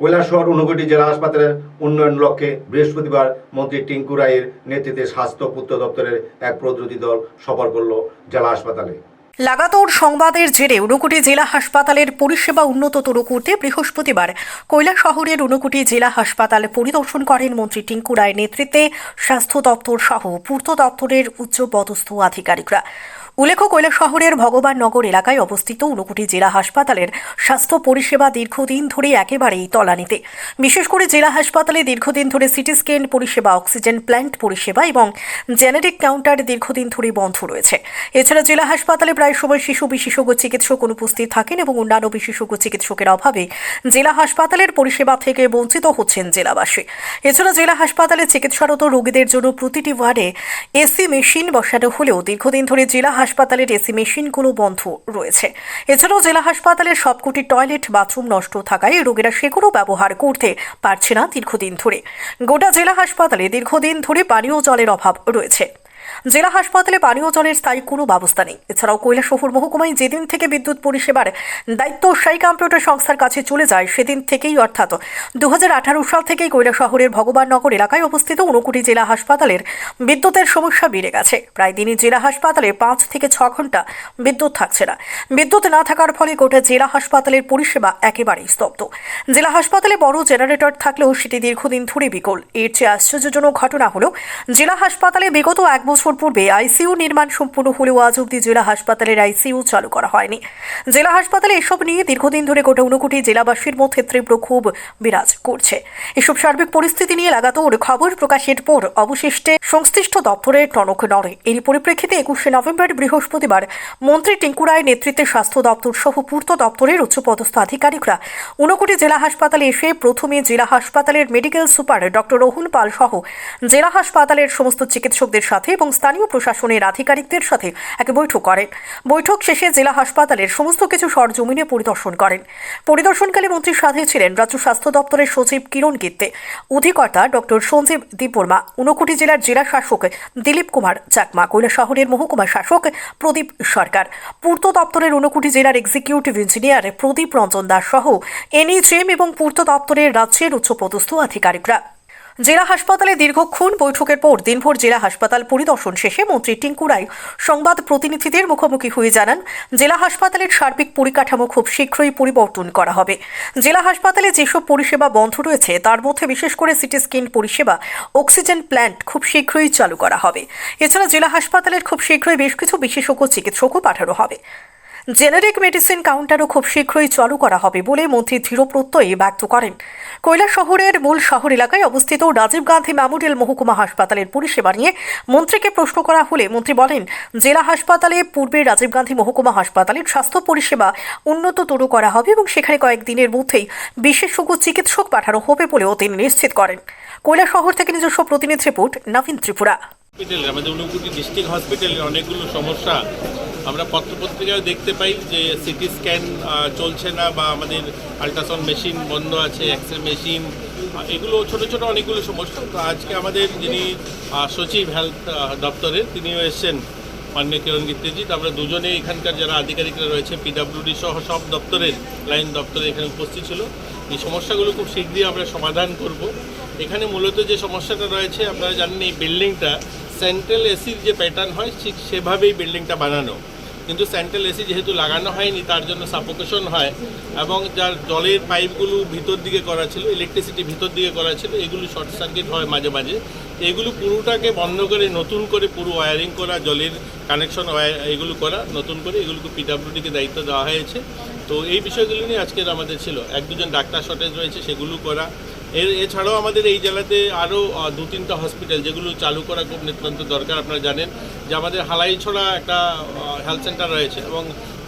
কৈলাসহর ঊনকোটি জেলা হাসপাতালের উন্নয়ন লক্ষ্যে বৃহস্পতিবার মন্ত্রী টিঙ্কু রায়ের নেতৃত্বে স্বাস্থ্য পূর্ত দপ্তরের এক প্রতিনিধি দল সফর করল জেলা হাসপাতালে। লাগাতার সংবাদের জেরে ঊনকোটি জেলা হাসপাতালের পরিষেবা উন্নততর করতে বৃহস্পতিবার কৈলাসহরের ঊনকোটি জেলা হাসপাতাল পরিদর্শন করেন মন্ত্রী টিঙ্কু রায়ের নেতৃত্বে স্বাস্থ্য দপ্তর সহ পূর্ত দপ্তরের উচ্চ পদস্থ আধিকারিকরা। উল্লেখ্য কৈলাসহরের ভগবাননগর এলাকায় অবস্থিত ঊনকোটি জেলা হাসপাতালের স্বাস্থ্য পরিষেবা দীর্ঘদিন ধরে একেবারেই তলানিতে। বিশেষ করে জেলা হাসপাতালে দীর্ঘদিন ধরে সিটি স্ক্যান পরিষেবা, অক্সিজেন প্ল্যান্ট পরিষেবা এবং জেনেটিক কাউন্টার দীর্ঘদিন ধরে বন্ধ রয়েছে। এছাড়া জেলা হাসপাতালে প্রায় সময় শিশু বিশেষজ্ঞ চিকিৎসক অনুপস্থিত থাকেন এবং অন্যান্য বিশেষজ্ঞ চিকিৎসকের অভাবে জেলা হাসপাতালের পরিষেবা থেকে বঞ্চিত হচ্ছেন জেলাবাসী। এছাড়া জেলা হাসপাতালে চিকিৎসারত রোগীদের জন্য প্রতিটি ওয়ার্ডে এসি মেশিন বসানো হলেও দীর্ঘদিন ধরে জেলা হাসপাতালের এসি মেশিনগুলো বন্ধ রয়েছে। এছাড়াও জেলা হাসপাতালের সবকটি টয়লেট, বাথরুম নষ্ট থাকায় রোগীরা সেগুলো ব্যবহার করতে পারছে না দীর্ঘদিন ধরে। গোটা জেলা হাসপাতালে দীর্ঘদিন ধরে পানীয় জলের অভাব রয়েছে। জেলা হাসপাতালে পানীয় জলের স্থায়ী কোনো ব্যবস্থা নেই। এছাড়াও কৈলাসহর মহকুমায় যেদিন থেকে বিদ্যুৎ পরিষেবার দায়িত্ব, সাই কম্পিউটার সংস্থার কাছে চলে যায়, সেদিন থেকেই অর্থাৎ দু সাল থেকেই কৈলাসহরের ভগবাননগর এলাকায় অবস্থিত ঊনকোটি জেলা হাসপাতালের বিদ্যুতের সমস্যা বেড়ে গেছে। প্রায় দিনই জেলা হাসপাতালে পাঁচ থেকে ছ ঘণ্টা বিদ্যুৎ থাকছে না। বিদ্যুৎ না থাকার ফলে গোটা জেলা হাসপাতালের পরিষেবা একেবারেই স্তব্ধ। জেলা হাসপাতালে বড় জেনারেটর থাকলেও সেটি দীর্ঘদিন ধরে বিকল। এর চেয়ে আশ্চর্যজনক ঘটনা হলো, জেলা হাসপাতালে বিগত এক বছর পূর্বে আইসিইউ নির্মাণ সম্পূর্ণ হলেও আজ অবধি জেলা হাসপাতালের আইসিইউ চালু করা হয়নি। জেলা হাসপাতালে এসব নিয়ে দীর্ঘদিন ধরে গোটা ঊনকোটি জেলাবাসীর মধ্যে তীব্র ক্ষোভ বিরাজ করছে। এসব সার্বিক পরিস্থিতি নিয়ে লাগাতার খবর প্রকাশের পর অবশিষ্টে সংশ্লিষ্ট দপ্তরের টনক নড়ে। এরই পরিপ্রেক্ষিতে একুশে নভেম্বর বৃহস্পতিবার মন্ত্রী টিঙ্কু রায়ের নেতৃত্বে স্বাস্থ্য দপ্তর সহ পূর্ত দপ্তরের উচ্চপদস্থ আধিকারিকরা ঊনকোটি জেলা হাসপাতালে এসে প্রথমে জেলা হাসপাতালের medical super doctor Rahul Pal সহ জেলা হাসপাতালের সমস্ত চিকিৎসকদের সাথে এবং স্থানীয় প্রশাসনের আধিকারিকদের সাথে এক বৈঠক করেন বৈঠক শেষে জেলা হাসপাতালের সমস্ত কিছু সরজমিনে পরিদর্শন করেন। পরিদর্শনকালে মন্ত্রীর সাথে ছিলেন রাজ্য স্বাস্থ্য দপ্তরের সচিব কিরণ গিত্তে। অধিকর্তা ডক্টর সঞ্জীব দীপবর্মা ঊনকোটি জেলার জেলা শাসক দিলীপ কুমার চাকমা কৈলা শহরের মহকুমা শাসক প্রদীপ সরকার, পূর্ত দপ্তরের ঊনকোটি জেলার এক্সিকিউটিভ ইঞ্জিনিয়ার প্রদীপ রঞ্জন দাস সহ এনএইচএম এবং পূর্ত দপ্তরের রাজ্যের উচ্চপদস্থ আধিকারিকরা। জেলা হাসপাতালে দীর্ঘক্ষণ বৈঠকের পর দিনভর জেলা হাসপাতাল পরিদর্শন শেষে মন্ত্রী টিঙ্কু রায় সংবাদ প্রতিনিধিদের মুখোমুখি হয়ে জানান, জেলা হাসপাতালের সার্বিক পরিকাঠামো খুব শীঘ্রই পরিবর্তন করা হবে। জেলা হাসপাতালে যেসব পরিষেবা বন্ধ রয়েছে, তার মধ্যে বিশেষ করে সিটি স্ক্যান পরিষেবা, অক্সিজেন প্ল্যান্ট খুব শীঘ্রই চালু করা হবে। এছাড়া জেলা হাসপাতালের খুব শীঘ্রই বেশ কিছু বিশেষজ্ঞ চিকিৎসকও পাঠানো হবে। জেনারিক মেডিসিন কাউন্টারও খুব শীঘ্রই চালু করা হবে বলে মন্ত্রী দৃঢ় ব্যক্ত করেন। কৈলাস শহরের মূল শহর এলাকায় অবস্থিত রাজীব গান্ধী মেমোরিয়াল মহকুমা হাসপাতালের পরিষেবা নিয়ে মন্ত্রীকে প্রশ্ন করা হলে মন্ত্রী বলেন, জেলা হাসপাতালে পূর্বে রাজীব গান্ধী মহকুমা হাসপাতালের স্বাস্থ্য পরিষেবা উন্নততর করা হবে এবং সেখানে কয়েকদিনের মধ্যেই বিশেষজ্ঞ চিকিৎসক পাঠানো হবে বলেও তিনি নিশ্চিত করেন। কৈলাস শহর থেকে নিজস্ব প্রতিনিধি রিপোর্ট, নবীন ত্রিপুরা। আমাদের ঊনকোটি ডিস্ট্রিক্ট হসপিটালে অনেকগুলো সমস্যা আমরা পত্রপত্রিকায় দেখতে পাই যে সিটি স্ক্যান চলছে না বা আমাদের আল্ট্রাসাউন্ড মেশিন বন্ধ আছে এক্স মেশিন এগুলো ছোট ছোট অনেকগুলো সমস্যা। তো আজকে আমাদের যিনি সচিব হেলথ দপ্তরের, তিনিও এসছেন, মাননীয় কিরণ গিত্তেজি। তারপরে দুজনে এখানকার যারা আধিকারিকরা রয়েছে পিডাব্লিউডি সহ সব দপ্তরের লাইন দপ্তরে এখানে উপস্থিত ছিল। এই সমস্যাগুলো খুব শীঘ্রই আমরা সমাধান করব। এখানে মূলত যে সমস্যাটা রয়েছে, আপনারা জানেন এই বিল্ডিংটা সেন্ট্রাল এসির যে প্যাটার্ন হয়, ঠিক সেভাবেই বিল্ডিংটা বানানো। কিন্তু সেন্ট্রাল এসি যেহেতু লাগানো হয়নি, তার জন্য সাপোকেশন হয় এবং যার জলের পাইপগুলো ভিতর দিকে করা ছিল ইলেকট্রিসিটি ভিতর দিকে করা ছিল, এগুলো শর্ট সার্কিট হয় মাঝে মাঝে। এগুলো পুরোটাকে বন্ধ করে, নতুন করে পুরো ওয়ারিং করা, জলের কানেকশন এগুলো করা, নতুন করে এগুলোকে পিডাব্লিউডিকে দায়িত্ব দেওয়া হয়েছে। তো এই বিষয়গুলো নিয়ে আজকের আমাদের ছিল। এক দুজন ডাক্তার শর্টেজ রয়েছে, সেগুলো করা। এর, এছাড়াও আমাদের এই জেলাতে আরও দু তিনটা হসপিটাল যেগুলো চালু করা খুব নিতান্ত দরকার, আপনারা জানেন। যে আমাদের হালাইছড়া একটা হেলথ সেন্টার রয়েছে এবং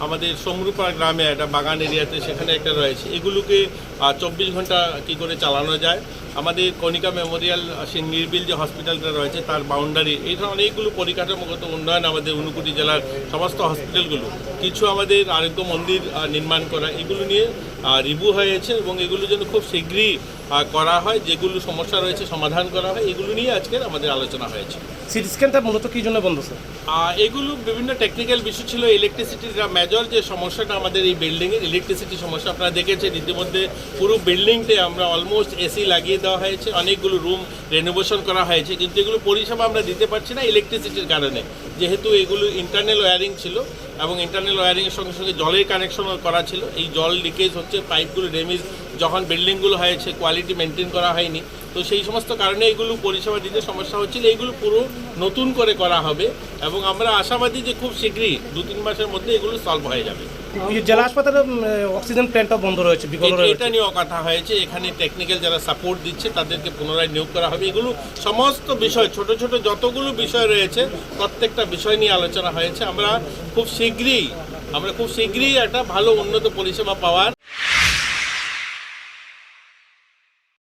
আমাদের সমরুপাড়া গ্রামে একটা বাগান এরিয়াতে সেখানে একটা রয়েছে। এগুলোকে চব্বিশ ঘণ্টা কি করে চালানো যায়? আমাদের কণিকা মেমোরিয়াল সেই নির্বিল যে হসপিটালটা রয়েছে তার বাউন্ডারি এই ধরনের অনেকগুলো পরিকাঠামোগত উন্নয়ন আমাদের ঊনকোটি জেলার সমস্ত হসপিটালগুলো কিছু আমাদের আরোগ্য মন্দির নির্মাণ করা এগুলো নিয়ে রিভিউ হয়েছে এবং এগুলো যেন খুব শীঘ্রই করা হয় যেগুলো সমস্যা রয়েছে সমাধান করা হয় এগুলো নিয়ে আজকের আমাদের আলোচনা হয়েছে। সিটি স্ক্যানটা মূলত কি জন্য বন্ধ স্যার? এগুলো বিভিন্ন টেকনিক্যাল বিষয় ছিল ইলেকট্রিসিটির মেজর যে সমস্যাটা আমাদের এই বিল্ডিংয়ের ইলেকট্রিসিটি সমস্যা আপনারা দেখেছেন ইতিমধ্যে পুরো বিল্ডিংতে আমরা অলমোস্ট এসি লাগিয়ে দেওয়া হয়েছে, অনেকগুলো রুম রেনোভেশন করা হয়েছে, কিন্তু এগুলো পরিষেবা আমরা দিতে পারছি না ইলেকট্রিসিটির কারণে। যেহেতু এগুলো ইন্টারনাল ওয়্যারিং ছিল এবং ইন্টারনাল ওয়্যারিংয়ের সঙ্গে সঙ্গে জলের কানেকশনও করা ছিল, এই জল লিকেজ হচ্ছে পাইপগুলো ড্যামেজ যখন বিল্ডিংগুলো হয়েছে কোয়ালিটি মেনটেন করা হয়নি। তো সেই সমস্ত কারণে এগুলো পরিষেবা দিতে সমস্যা হচ্ছিল, এইগুলো পুরো নতুন করে করা হবে এবং আমরা আশাবাদী যে খুব শীঘ্রই দু তিন মাসের মধ্যে এগুলো সলভ হয়ে যাবে। জেলা হাসপাতালে অক্সিজেন প্ল্যান্টটা বন্ধ রয়েছে এটা নিয়েও কথা হয়েছে। এখানে টেকনিক্যাল যারা সাপোর্ট দিচ্ছে তাদেরকে পুনরায় নিয়োগ করা হবে। এগুলো সমস্ত বিষয় ছোট ছোট যতগুলো বিষয় রয়েছে প্রত্যেকটা বিষয় নিয়ে আলোচনা হয়েছে। আমরা খুব শীঘ্রই আমরা খুব শীঘ্রই একটা ভালো উন্নত পরিষেবা পাওয়ার